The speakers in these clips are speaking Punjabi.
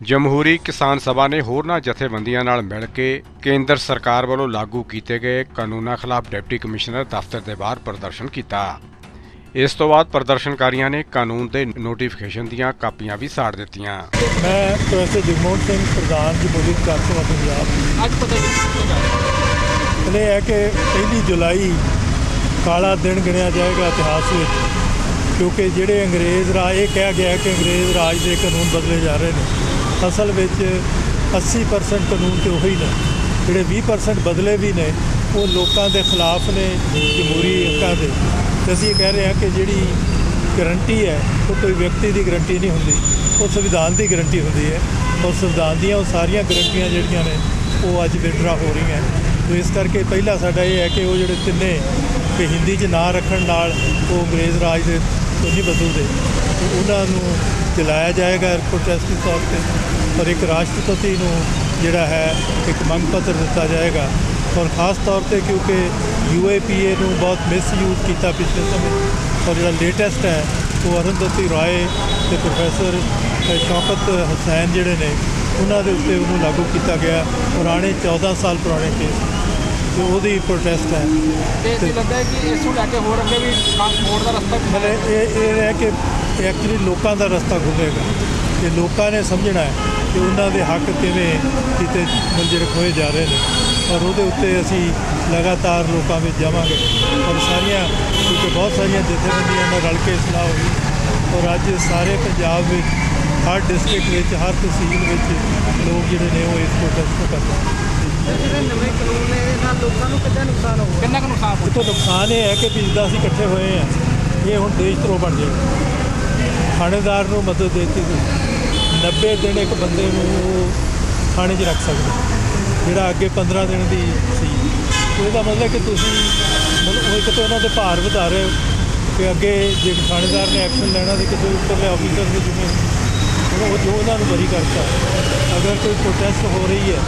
ਜਮਹੂਰੀ ਕਿਸਾਨ ਸਭਾ ਨੇ ਹੋਰਨਾਂ ਜਥੇਬੰਦੀਆਂ ਨਾਲ ਮਿਲ ਕੇ ਕੇਂਦਰ ਸਰਕਾਰ ਵੱਲੋਂ ਲਾਗੂ ਕੀਤੇ ਗਏ ਕਾਨੂੰਨਾਂ ਖਿਲਾਫ ਡਿਪਟੀ ਕਮਿਸ਼ਨਰ ਦਫ਼ਤਰ ਦੇ ਬਾਹਰ ਪ੍ਰਦਰਸ਼ਨ ਕੀਤਾ। ਇਸ ਤੋਂ ਬਾਅਦ ਪ੍ਰਦਰਸ਼ਨਕਾਰੀਆਂ ਨੇ ਕਾਨੂੰਨ ਦੇ ਨੋਟੀਫਿਕੇਸ਼ਨ ਦੀਆਂ ਕਾਪੀਆਂ ਵੀ ਸਾੜ ਦਿੱਤੀਆਂ। ਮੈਂ ਪ੍ਰੋਫੈਸਰ ਜਗਮੋਹਨ ਸਿੰਘ ਪ੍ਰਧਾਨ ਜਮਹੂਰੀ ਕਿਸਾਨ ਸਭਾ ਪੰਜਾਬ ਅੱਜ ਪਤਾ ਨਹੀਂ ਇਹ ਹੈ ਕਿ ਪਹਿਲੀ ਜੁਲਾਈ ਕਾਲਾ ਦਿਨ ਗਿਣਿਆ ਜਾਏਗਾ ਇਤਿਹਾਸ ਵਿੱਚ। ਕਿਉਂਕਿ ਜਿਹੜੇ ਅੰਗਰੇਜ਼ ਰਾਜ, ਇਹ ਕਿਹਾ ਗਿਆ ਕਿ ਅੰਗਰੇਜ਼ ਰਾਜ ਦੇ ਕਾਨੂੰਨ ਬਦਲੇ ਜਾ ਰਹੇ ਨੇ। ਅਸਲ ਵਿੱਚ 80% ਕਾਨੂੰਨ ਤੇ ਉਹੀ ਨੇ। ਜਿਹੜੇ 20% ਬਦਲੇ ਵੀ ਨੇ, ਉਹ ਲੋਕਾਂ ਦੇ ਖਿਲਾਫ ਨੇ, ਜਮਹੂਰੀ ਹੱਕਾਂ ਦੇ। ਤੇ ਅਸੀਂ ਇਹ ਕਹਿ ਰਹੇ ਹਾਂ ਕਿ ਜਿਹੜੀ ਗਰੰਟੀ ਹੈ, ਉਹ ਕੋਈ ਵਿਅਕਤੀ ਦੀ ਗਰੰਟੀ ਨਹੀਂ ਹੁੰਦੀ। ਉਹ ਸੰਵਿਧਾਨ ਦੀ ਗਰੰਟੀ ਹੁੰਦੀ ਹੈ। ਔਰ ਸੰਵਿਧਾਨ ਦੀਆਂ ਉਹ ਸਾਰੀਆਂ ਗਰੰਟੀਆਂ ਜਿਹੜੀਆਂ ਨੇ, ਉਹ ਅੱਜ ਵਿਡਰਾ ਹੋ ਰਹੀਆਂ। ਤੇ ਇਸ ਕਰਕੇ ਪਹਿਲਾ ਸਾਡਾ ਇਹ ਹੈ ਕਿ ਉਹ ਜਿਹੜੇ ਤਿੰਨੇ, ਕਿ ਹਿੰਦੀ 'ਚ ਨਾ ਰੱਖਣ ਨਾਲ ਉਹ ਅੰਗਰੇਜ਼ ਰਾਜ ਦੇ ਤੋਂ ਨਹੀਂ ਬਦਲਦੇ ਤੇ ਉਹਨਾਂ ਨੂੰ ਚਲਾਇਆ ਜਾਏਗਾ ਪ੍ਰੋਟੈਸਟ ਦੇ ਤੌਰ ਤੇ। ਔਰ ਇੱਕ ਰਾਸ਼ਟਰਪਤੀ ਨੂੰ ਜਿਹੜਾ ਹੈ, ਇੱਕ ਮੰਗ ਪੱਤਰ ਦਿੱਤਾ ਜਾਏਗਾ। ਔਰ ਖਾਸ ਤੌਰ ਤੇ ਕਿਉਂਕਿ ਯੂਏਪੀਏ ਨੂੰ ਬਹੁਤ ਮਿਸਯੂਜ਼ ਕੀਤਾ ਪਿਛਲੇ ਸਮੇਂ, ਔਰ ਜਿਹੜਾ ਲੇਟੈਸਟ ਹੈ, ਉਹ ਅਰੁੰਧਤੀ ਰਾਏ ਤੇ ਪ੍ਰੋਫੈਸਰ ਸ਼ੌਕਤ ਹੁਸੈਨ ਜਿਹੜੇ ਨੇ, ਉਹਨਾਂ ਦੇ ਉੱਤੇ ਉਹਨੂੰ ਲਾਗੂ ਕੀਤਾ ਗਿਆ। ਪੁਰਾਣੇ 14 ਸਾਲ ਪੁਰਾਣੇ ਕੇਸ ਤੇ ਉਹਦੀ ਪ੍ਰੋਟੈਸਟ ਹੈ। ਤੇ ਇਹ ਲੱਗਦਾ ਹੈ ਕਿ ਇਸ ਨੂੰ ਲੈ ਕੇ ਹੋਰ ਅੱਗੇ ਵੀ ਮੋੜ ਦਾ ਰਸਤਾ ਮਤਲਬ ਇਹ ਇਹ ਹੈ ਕਿ ਐਕਚੁਅਲੀ ਲੋਕਾਂ ਦਾ ਰਸਤਾ ਖੁੱਲੇਗਾ ਤੇ ਲੋਕਾਂ ਨੇ ਸਮਝਣਾ ਹੈ ਕਿ ਉਹਨਾਂ ਦੇ ਹੱਕ ਕਿਵੇਂ ਕਿਤੇ ਮੰਜਰ ਖੋਏ ਜਾ ਰਹੇ ਨੇ। ਔਰ ਉਹਦੇ ਉੱਤੇ ਅਸੀਂ ਲਗਾਤਾਰ ਲੋਕਾਂ ਵਿੱਚ ਜਾਵਾਂਗੇ। ਔਰ ਸਾਰੀਆਂ ਕਿਉਂਕਿ ਬਹੁਤ ਸਾਰੀਆਂ ਜਥੇਬੰਦੀਆਂ ਨਾਲ ਰਲ ਕੇ ਸਲਾਹ ਹੋਈ। ਔਰ ਅੱਜ ਸਾਰੇ ਪੰਜਾਬ ਵਿੱਚ ਹਰ ਡਿਸਟ੍ਰਿਕਟ ਵਿੱਚ ਹਰ ਤਹਿਸੀਲ ਵਿੱਚ ਲੋਕ ਜਿਹੜੇ ਨੇ ਉਹ ਇਸ ਪ੍ਰੋਟੈਸਟ ਨੂੰ ਕਰਦੇ ਨੇ ਜਿਹੜੇ ਨਵੇਂ ਕਾਨੂੰਨ ਨੇ ਇਹਦੇ ਨਾਲ ਲੋਕਾਂ ਨੂੰ ਕਿੰਨਾ ਨੁਕਸਾਨ ਹੋਊਗਾ? ਕਿੰਨਾ ਕੁ ਨੁਕਸਾਨ ਇਹ ਤੋਂ ਨੁਕਸਾਨ ਇਹ ਹੈ ਕਿ ਵੀ ਜਿੱਦਾਂ ਅਸੀਂ ਇਕੱਠੇ ਹੋਏ ਆ ਇਹ ਹੁਣ ਦੇਸ਼ ਧਰੋਹ ਬਣ ਜਾਏਗਾ। ਥਾਣੇਦਾਰ ਨੂੰ ਮਦਦ ਦੇਤੀ ਸੀ। 90 ਦਿਨ ਇੱਕ ਬੰਦੇ ਨੂੰ ਉਹ ਥਾਣੇ 'ਚ ਰੱਖ ਸਕਦਾ ਜਿਹੜਾ ਅੱਗੇ 15 ਦਿਨ ਦੀ ਸੀ। ਇਹਦਾ ਮਤਲਬ ਕਿ ਤੁਸੀਂ ਮਤਲਬ ਉਹ ਇੱਕ ਤਾਂ ਉਹਨਾਂ ਦੇ ਭਾਰ ਵਧਾ ਰਹੇ ਹੋ ਕਿ ਅੱਗੇ ਜੇ ਥਾਣੇਦਾਰ ਨੇ ਐਕਸ਼ਨ ਲੈਣਾ ਤੇ ਕਿਸੇ ਉੱਪਰਲੇ ਆਫੀਸਰ ਦੇ ਜਿੰਮੇ ਹੁਣ ਉਹ ਜੋ ਉਹਨਾਂ ਨੂੰ ਬਰੀ ਕਰਤਾ। ਅਗਰ ਕੋਈ ਪ੍ਰੋਟੈਸਟ ਹੋ ਰਹੀ ਹੈ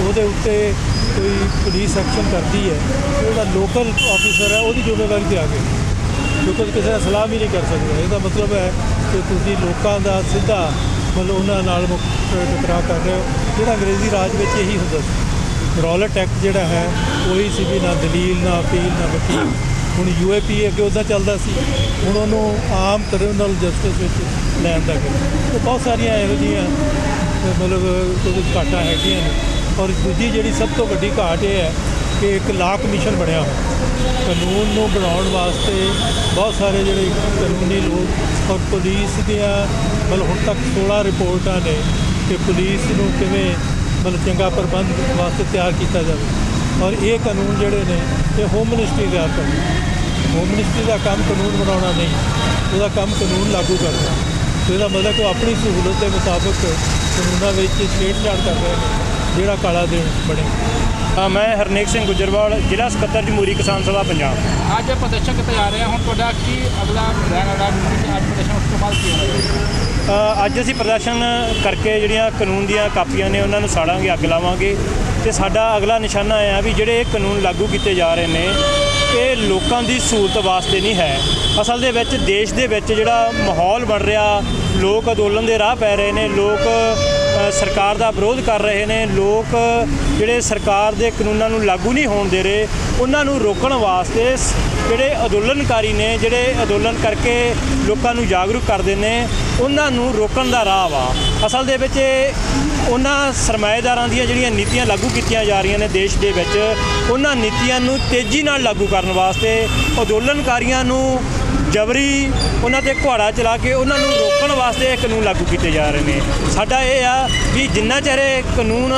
ਉਹਦੇ ਉੱਤੇ ਕੋਈ ਪੁਲਿਸ ਐਕਸ਼ਨ ਕਰਦੀ ਹੈ ਤੇ ਉਹਦਾ ਲੋਕਲ ਆਫੀਸਰ ਹੈ, ਉਹਦੀ ਜ਼ਿੰਮੇਵਾਰੀ ਤੇ ਆ ਗਈ ਕਿਉਂਕਿ ਕਿਸੇ ਦਾ ਸਲਾਹ ਵੀ ਨਹੀਂ ਕਰ ਸਕਦਾ। ਇਹਦਾ ਮਤਲਬ ਹੈ ਕਿ ਤੁਸੀਂ ਲੋਕਾਂ ਦਾ ਸਿੱਧਾ ਮਤਲਬ ਉਹਨਾਂ ਨਾਲ ਮੁਕ- ਟਕਰਾਅ ਕਰ ਰਹੇ ਹੋ। ਜਿਹੜਾ ਅੰਗਰੇਜ਼ੀ ਰਾਜ ਵਿੱਚ ਇਹੀ ਹੁੰਦਾ ਸੀ। ਰੌਲਟ ਐਕਟ ਜਿਹੜਾ ਹੈ, ਕੋਈ ਸੀ ਵੀ ਨਾ ਦਲੀਲ, ਨਾ ਅਪੀਲ, ਨਾ ਵਕੀਲ। ਹੁਣ ਯੂਏਪੀ ਅੱਗੇ ਉਹਦਾ ਚੱਲਦਾ ਸੀ। ਹੁਣ ਉਹਨੂੰ ਆਮ ਕ੍ਰਿਮੀਨਲ ਜਸਟਿਸ ਵਿੱਚ ਲੈਣ ਦਾ ਗਿਆ ਤੇ ਬਹੁਤ ਸਾਰੀਆਂ ਇਹੋ ਜਿਹੀਆਂ ਅਹ ਮਤਲਬ ਕੁਝ ਘਾਟਾਂ ਹੈਗੀਆਂ ਨੇ। ਔਰ ਦੂਜੀ ਜਿਹੜੀ ਸਭ ਤੋਂ ਵੱਡੀ ਘਾਟ ਇਹ ਹੈ ਕਿ ਇੱਕ ਲਾ ਕਮਿਸ਼ਨ ਬਣਿਆ ਹੋਇਆ। ਕਾਨੂੰਨ ਨੂੰ ਬਣਾਉਣ ਵਾਸਤੇ ਬਹੁਤ ਸਾਰੇ ਜਿਹੜੇ ਕਾਨੂੰਨੀ ਲੋਕ ਔਰ ਪੁਲਿਸ ਦੀਆਂ, ਮਤਲਬ ਹੁਣ ਤੱਕ 16 ਰਿਪੋਰਟਾਂ ਨੇ ਕਿ ਪੁਲਿਸ ਨੂੰ ਕਿਵੇਂ ਮਤਲਬ ਚੰਗਾ ਪ੍ਰਬੰਧ ਵਾਸਤੇ ਤਿਆਰ ਕੀਤਾ ਜਾਵੇ। ਔਰ ਇਹ ਕਾਨੂੰਨ ਜਿਹੜੇ ਨੇ, ਇਹ ਹੋਮ ਮਿਨਿਸਟਰੀ ਤਿਆਰ ਕਰਦੀ ਹੋਮ ਮਿਨਿਸਟਰੀ ਦਾ ਕੰਮ ਕਾਨੂੰਨ ਬਣਾਉਣਾ ਨਹੀਂ, ਉਹਦਾ ਕੰਮ ਕਾਨੂੰਨ ਲਾਗੂ ਕਰਨਾ। ਤੇ ਇਹਦਾ ਮਤਲਬ ਕਿ ਉਹ ਆਪਣੀ ਸਹੂਲਤ ਦੇ ਮੁਤਾਬਕ ਕਾਨੂੰਨਾਂ ਵਿੱਚ ਛੇੜਛਾੜ ਕਰ ਰਹੇ ਨੇ। ਜਿਹੜਾ ਕਾਲਾ ਦਿਨ ਬਣੇ। ਹਾਂ, ਮੈਂ ਹਰਨੇਕ ਸਿੰਘ ਗੁਜਰਵਾਲ ਜ਼ਿਲ੍ਹਾ ਸਕੱਤਰ ਜਮਹੂਰੀ ਕਿਸਾਨ ਸਭਾ ਪੰਜਾਬ। ਅੱਜ ਪ੍ਰਦਰਸ਼ਨ ਕਿਤੇ ਜਾ ਰਹੇ ਆ ਹੁਣ ਤੁਹਾਡਾ ਕੀ ਅਗਲਾ ਰਹਿਣ ਵਾਲਾ ਅੱਜ ਪ੍ਰਦਰਸ਼ਨ ਉਸ ਤੋਂ ਬਾਅਦ ਕੀ ਹੋਣਾ ਅ, ਅੱਜ ਅਸੀਂ ਪ੍ਰਦਰਸ਼ਨ ਕਰਕੇ ਜਿਹੜੀਆਂ ਕਾਨੂੰਨ ਦੀਆਂ ਕਾਪੀਆਂ ਨੇ ਉਹਨਾਂ ਨੂੰ ਸਾੜਾਂਗੇ ਅੱਗ ਲਾਵਾਂਗੇ। ਤੇ ਸਾਡਾ ਅਗਲਾ ਨਿਸ਼ਾਨਾ ਇਹ ਆ ਵੀ ਜਿਹੜੇ ਇਹ ਕਾਨੂੰਨ ਲਾਗੂ ਕੀਤੇ ਜਾ ਰਹੇ ਨੇ ਇਹ ਲੋਕਾਂ ਦੀ ਸਹੂਲਤ ਵਾਸਤੇ ਨਹੀਂ ਹੈ। ਅਸਲ ਦੇ ਵਿੱਚ ਦੇਸ਼ ਦੇ ਵਿੱਚ ਜਿਹੜਾ ਮਾਹੌਲ ਬਣ ਰਿਹਾ ਲੋਕ ਅੰਦੋਲਨ ਦੇ ਰਾਹ ਪੈ ਰਹੇ ਨੇ ਲੋਕ ਸਰਕਾਰ ਦਾ ਵਿਰੋਧ ਕਰ ਰਹੇ ਨੇ, ਲੋਕ ਜਿਹੜੇ ਸਰਕਾਰ ਦੇ ਕਾਨੂੰਨਾਂ ਨੂੰ ਲਾਗੂ ਨਹੀਂ ਹੋਣ ਦੇ ਰਹੇ, ਉਹਨਾਂ ਨੂੰ ਰੋਕਣ ਵਾਸਤੇ ਸ- ਜਿਹੜੇ ਅੰਦੋਲਨਕਾਰੀ ਨੇ, ਜਿਹੜੇ ਅੰਦੋਲਨ ਕਰਕੇ ਲੋਕਾਂ ਨੂੰ ਜਾਗਰੂਕ ਕਰਦੇ ਨੇ, ਉਹਨਾਂ ਨੂੰ ਰੋਕਣ ਦਾ ਰਾਹ ਵਾ। ਅਸਲ ਦੇ ਵਿੱਚ ਉਹਨਾਂ ਸਰਮਾਏਦਾਰਾਂ ਦੀਆਂ ਜਿਹੜੀਆਂ ਨੀਤੀਆਂ ਲਾਗੂ ਕੀਤੀਆਂ ਜਾ ਰਹੀਆਂ ਨੇ ਦੇਸ਼ ਦੇ ਵਿੱਚ, ਉਹਨਾਂ ਨੀਤੀਆਂ ਨੂੰ ਤੇਜ਼ੀ ਨਾਲ ਲਾਗੂ ਕਰਨ ਵਾਸਤੇ ਅੰਦੋਲਨਕਾਰੀਆਂ ਨੂੰ ਜਬਰੀ ਉਹਨਾਂ ਤੇ ਘੁਆੜਾ ਚਲਾ ਕੇ ਉਹਨਾਂ ਨੂੰ ਰੋਕਣ ਵਾਸਤੇ ਇਹ ਕਾਨੂੰਨ ਲਾਗੂ ਕੀਤੇ ਜਾ ਰਹੇ ਨੇ। ਸਾਡਾ ਇਹ ਆ ਵੀ ਜਿੰਨਾ ਚਿਰ ਇਹ ਕਾਨੂੰਨ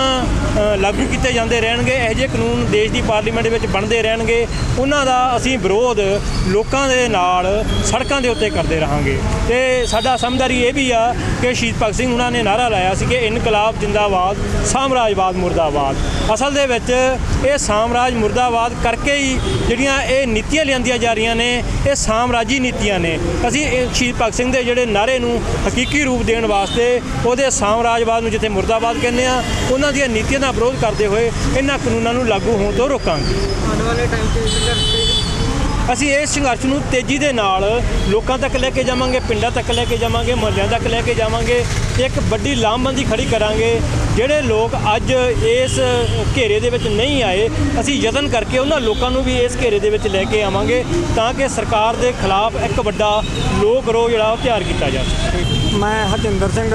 ਲਾਗੂ ਕੀਤੇ ਜਾਂਦੇ ਰਹਿਣਗੇ, ਇਹੋ ਜਿਹੇ ਕਾਨੂੰਨ ਦੇਸ਼ ਦੀ ਪਾਰਲੀਮੈਂਟ ਵਿੱਚ ਬਣਦੇ ਰਹਿਣਗੇ, ਉਹਨਾਂ ਦਾ ਅਸੀਂ ਵਿਰੋਧ ਲੋਕਾਂ ਦੇ ਨਾਲ ਸੜਕਾਂ ਦੇ ਉੱਤੇ ਕਰਦੇ ਰਹਾਂਗੇ। ਤੇ ਸਾਡਾ ਸਮਝਦਾਰੀ ਇਹ ਵੀ ਆ ਕਿ ਸ਼ਹੀਦ ਭਗਤ ਸਿੰਘ ਉਹਨਾਂ ਨੇ ਨਾਰਾ ਲਾਇਆ ਸੀ ਕਿ ਇਨਕਲਾਬ ਜਿੰਦਾਬਾਦ, ਸਾਮਰਾਜਵਾਦ ਮੁਰਦਾਬਾਦ। ਅਸਲ ਦੇ ਵਿੱਚ ਇਹ ਸਾਮਰਾਜ ਮੁਰਦਾਬਾਦ ਕਰਕੇ ਹੀ ਜਿਹੜੀਆਂ ਇਹ ਨੀਤੀਆਂ ਲਿਆਂਦੀਆਂ ਜਾ ਰਹੀਆਂ ਨੇ, ਇਹ ਸਾਮਰਾਜੀ ਨੀਤੀਆਂ ਨੇ। ਅਸੀਂ ਸ਼ਹੀਦ ਭਗਤ ਸਿੰਘ ਦੇ ਜਿਹੜੇ ਨਾਰੇ ਨੂੰ ਹਕੀਕੀ ਰੂਪ ਦੇਣ ਵਾਸਤੇ ਉਹਦੇ ਸਾਮਰਾਜਵਾਦ ਨੂੰ ਜਿੱਥੇ ਮੁਰਦਾਬਾਦ ਕਹਿੰਦੇ ਆ, ਉਹਨਾਂ ਦੀਆਂ ਨੀਤੀਆਂ ਦਾ ਵਿਰੋਧ ਕਰਦੇ ਹੋਏ ਇਹਨਾਂ ਕਾਨੂੰਨਾਂ ਨੂੰ ਲਾਗੂ ਹੋਣ ਤੋਂ ਰੋਕਾਂਗੇ। ਆਉਣ ਵਾਲੇ ਟਾਈਮ 'ਚ ਸੰਘਰਸ਼ ਅਸੀਂ ਇਸ ਸੰਘਰਸ਼ ਨੂੰ ਤੇਜ਼ੀ ਦੇ ਨਾਲ ਲੋਕਾਂ ਤੱਕ ਲੈ ਕੇ ਜਾਵਾਂਗੇ, ਪਿੰਡਾਂ ਤੱਕ ਲੈ ਕੇ ਜਾਵਾਂਗੇ, ਮੁਹੱਲਿਆਂ ਤੱਕ ਲੈ ਕੇ ਜਾਵਾਂਗੇ। ਇੱਕ ਵੱਡੀ ਲਾਮਬੰਦੀ ਖੜੀ ਕਰਾਂਗੇ। ਜਿਹੜੇ ਲੋਕ ਅੱਜ ਇਸ ਘੇਰੇ ਦੇ ਵਿੱਚ ਨਹੀਂ ਆਏ, ਅਸੀਂ ਯਤਨ ਕਰਕੇ ਉਹਨਾਂ ਲੋਕਾਂ ਨੂੰ ਵੀ ਇਸ ਘੇਰੇ ਦੇ ਵਿੱਚ ਲੈ ਕੇ ਆਵਾਂਗੇ ਤਾਂ ਕਿ ਸਰਕਾਰ ਦੇ ਖਿਲਾਫ ਇੱਕ ਵੱਡਾ ਲੋਕ ਰੋਹ ਜਿਹੜਾ ਉਹ ਤਿਆਰ ਕੀਤਾ ਜਾ ਸਕੇ। ਮੈਂ ਹਰਜਿੰਦਰ ਸਿੰਘ,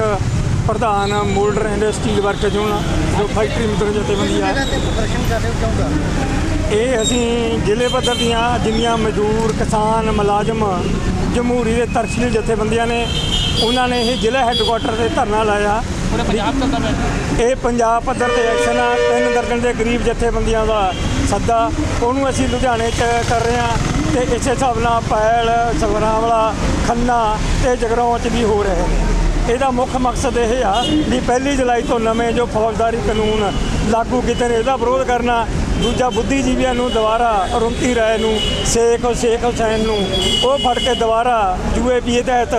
ਪ੍ਰਧਾਨ moulder and steel worker union ਜੋ ਫੈਕਟਰੀ ਮਿੱਤਰ ਜਥੇਬੰਦੀ ਆ। ਪ੍ਰਦਰਸ਼ਨ ਕਰ ਰਹੇ ਹੋ ਚਾਹੁੰਦਾ ਇਹ ਅਸੀਂ ਜ਼ਿਲ੍ਹੇ ਪੱਧਰ ਦੀਆਂ ਜਿੰਨੀਆਂ ਮਜ਼ਦੂਰ ਕਿਸਾਨ ਮੁਲਾਜ਼ਮ ਜਮਹੂਰੀ ਦੇ ਤਰਸ਼ੀਲ ਜਥੇਬੰਦੀਆਂ ਨੇ ਉਹਨਾਂ ਨੇ ਇਹ ਜ਼ਿਲ੍ਹਾ ਹੈੱਡਕੁਆਟਰ ਤੇ ਧਰਨਾ ਲਾਇਆ। ਪੂਰੇ ਪੰਜਾਬ ਇਹ ਪੰਜਾਬ ਪੱਧਰ ਤੇ ਐਕਸ਼ਨ ਆ ਤਿੰਨ ਦਰਜਨ ਦੇ ਗਰੀਬ ਜਥੇਬੰਦੀਆਂ ਦਾ ਸੱਦਾ। ਉਹਨੂੰ ਅਸੀਂ ਲੁਧਿਆਣੇ 'ਚ ਕਰ ਰਹੇ ਹਾਂ ਤੇ ਇਸੇ ਹਿਸਾਬ ਨਾਲ ਪੈਲ ਸਗਰਾਂਵਲਾ ਖੰਨਾ ਤੇ ਜਗਰਾਉਂ 'ਚ ਵੀ ਹੋ ਰਹੇ ਨੇ। ਇਹਦਾ ਮੁੱਖ ਮਕਸਦ ਇਹ ਆ ਵੀ ਪਹਿਲੀ ਜੁਲਾਈ ਤੋਂ ਨਵੇਂ ਜੋ ਫੌਜਦਾਰੀ ਕਾਨੂੰਨ ਲਾਗੂ ਕੀਤੇ ਨੇ ਇਹਦਾ ਵਿਰੋਧ ਕਰਨਾ ਦੂਜਾ ਬੁੱਧੀਜੀਵੀਆਂ ਨੂੰ ਦੁਬਾਰਾ ਰੁੰਤੀ ਰਾਏ ਨੂੰ ਸ਼ੇਖ ਸ਼ੇਖ ਹੁਸੈਨ ਨੂੰ, ਉਹ ਫੜ ਕੇ ਦੁਬਾਰਾ ਯੂਏਪੀਏ ਤਹਿਤ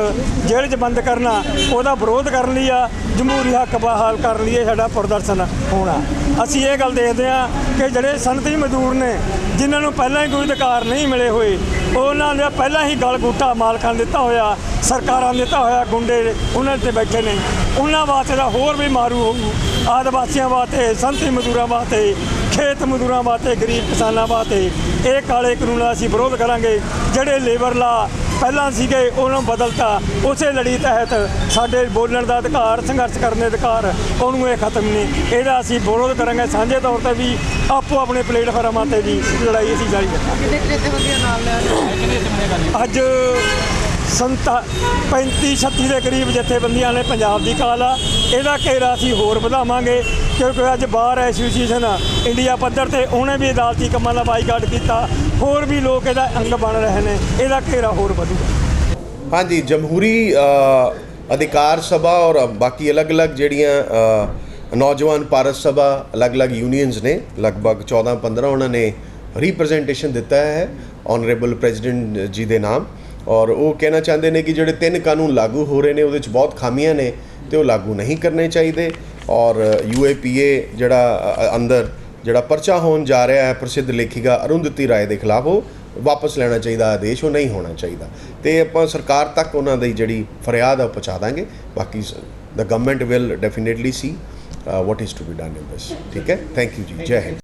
ਜੇਲ੍ਹ 'ਚ ਬੰਦ ਕਰਨਾ, ਉਹਦਾ ਵਿਰੋਧ ਕਰਨ ਲਈ ਆ, ਜਮਹੂਰੀ ਹੱਕ ਬਹਾਲ ਕਰਨ ਲਈ ਸਾਡਾ ਪ੍ਰਦਰਸ਼ਨ ਹੋਣਾ। ਅਸੀਂ ਇਹ ਗੱਲ ਦੇਖਦੇ ਆ ਕਿ ਜਿਹੜੇ ਸੰਤੀ ਮਜ਼ਦੂਰ ਨੇ, ਜਿਨ੍ਹਾਂ ਨੂੰ ਪਹਿਲਾਂ ਹੀ ਕੋਈ ਅਧਿਕਾਰ ਨਹੀਂ ਮਿਲੇ ਹੋਏ, ਉਹਨਾਂ ਨੇ ਪਹਿਲਾਂ ਹੀ ਗਲ ਗੂਟਾ ਮਾਲਕਾਂ ਦਿੱਤਾ ਹੋਇਆ, ਸਰਕਾਰਾਂ ਨੂੰ ਦਿੱਤਾ ਹੋਇਆ, ਗੁੰਡੇ ਉਹਨਾਂ ਤੇ ਬੈਠੇ ਨੇ। ਉਹਨਾਂ ਵਾਸਤੇ ਤਾਂ ਹੋਰ ਵੀ ਮਾਰੂ ਹੋਊ। ਆਦਿਵਾਸੀਆਂ ਵਾਸਤੇ, ਸੰਤੀ ਮਜ਼ਦੂਰਾਂ ਵਾਸਤੇ ਖੇਤ ਮਜ਼ਦੂਰਾਂ ਵਾਸਤੇ ਗਰੀਬ ਕਿਸਾਨਾਂ ਵਾਸਤੇ ਇਹ ਕਾਲੇ ਕਾਨੂੰਨ ਦਾ ਅਸੀਂ ਵਿਰੋਧ ਕਰਾਂਗੇ। ਜਿਹੜੇ ਲੇਬਰ ਲਾ ਪਹਿਲਾਂ ਸੀਗੇ ਉਹਨੂੰ ਬਦਲਤਾ। ਉਸੇ ਲੜੀ ਤਹਿਤ ਸਾਡੇ ਬੋਲਣ ਦਾ ਅਧਿਕਾਰ ਸੰਘਰਸ਼ ਕਰਨ ਦੇ ਅਧਿਕਾਰ ਉਹਨੂੰ ਇਹ ਖਤਮ ਨਹੀਂ। ਇਹਦਾ ਅਸੀਂ ਵਿਰੋਧ ਕਰਾਂਗੇ। ਸਾਂਝੇ ਤੌਰ ਤੇ ਵੀ ਆਪੋ ਆਪਣੇ ਪਲੇਟਫਾਰਮਾਂ ਤੇ ਵੀ ਲੜਾਈ ਅਸੀਂ ਜਾਰੀ ਰੱਖਾਂਗੇ। ਅੱਜ ਸੰਤਾ 35 36 ਦੇ ਕਰੀਬ ਜਥੇਬੰਦੀਆਂ ਨੇ ਪੰਜਾਬ ਦੀ ਕਾਲ ਆ। ਇਹਦਾ ਘੇਰਾ ਅਸੀਂ ਹੋਰ ਵਧਾਵਾਂਗੇ, ਕਿਉਂਕਿ ਅੱਜ ਬਾਰ ਐਸੋਸੀਏਸ਼ਨ ਆ ਇੰਡੀਆ ਪੱਧਰ ਤੇ ਉਹਨੇ ਵੀ ਅਦਾਲਤੀ ਕੰਮਾਂ ਦਾ ਬਾਈਕਾਟ ਕੀਤਾ, ਹੋਰ ਵੀ ਲੋਕ ਇਹਦਾ ਅੰਗ ਬਣ ਰਹੇ ਨੇ, ਇਹਦਾ ਘੇਰਾ ਹੋਰ ਵਧੂਗਾ। ਹਾਂਜੀ, ਜਮਹੂਰੀ ਅਧਿਕਾਰ ਸਭਾ ਔਰ ਬਾਕੀ ਅਲੱਗ-ਅਲੱਗ ਜਿਹੜੀਆਂ ਨੌਜਵਾਨ ਭਾਰਤ ਸਭਾ, ਅਲੱਗ-ਅਲੱਗ ਯੂਨੀਅਨਸ ਨੇ, ਲਗਭਗ 14-15 ਉਹਨਾਂ ਨੇ ਰਿਪਰੈਜ਼ੈਂਟੇਸ਼ਨ ਦਿੱਤਾ ਹੈ ਆਨਰੇਬਲ ਪ੍ਰੈਜ਼ੀਡੈਂਟ ਜੀ ਦੇ ਨਾਮ। ਔਰ ਉਹ ਕਹਿਣਾ ਚਾਹੁੰਦੇ ਨੇ ਕਿ ਜਿਹੜੇ ਤਿੰਨ ਕਾਨੂੰਨ ਲਾਗੂ ਹੋ ਰਹੇ ਨੇ, ਉਹਦੇ ਵਿੱਚ ਬਹੁਤ ਖਾਮੀਆਂ ਨੇ ਤੇ ਉਹ ਲਾਗੂ ਨਹੀਂ ਕਰਨੇ ਚਾਹੀਦੇ। ਔਰ ਯੂਏਪੀਏ ਜਿਹੜਾ ਅੰਦਰ ਜਿਹੜਾ ਪਰਚਾ ਹੋਣ ਜਾ ਰਿਹਾ ਹੈ, ਪ੍ਰਸਿੱਧ ਲੇਖਿਕਾ ਅਰੁੰਧਤੀ ਰਾਏ ਦੇ ਖਿਲਾਫ, ਉਹ ਵਾਪਸ ਲੈਣਾ ਚਾਹੀਦਾ, ਆਦੇਸ਼ ਉਹ ਨਹੀਂ ਹੋਣਾ ਚਾਹੀਦਾ। ਤੇ ਆਪਾਂ ਸਰਕਾਰ ਤੱਕ ਉਹਨਾਂ ਦੀ ਜਿਹੜੀ ਫਰਿਆਦ ਆ, ਉਹ ਪਹੁੰਚਾ ਦਾਂਗੇ। ਬਾਕੀ the government will definitely see what is to be done in this ਠੀਕ ਹੈ? ਥੈਂਕ ਯੂ ਜੀ। ਜੈ ਹਿੰਦ।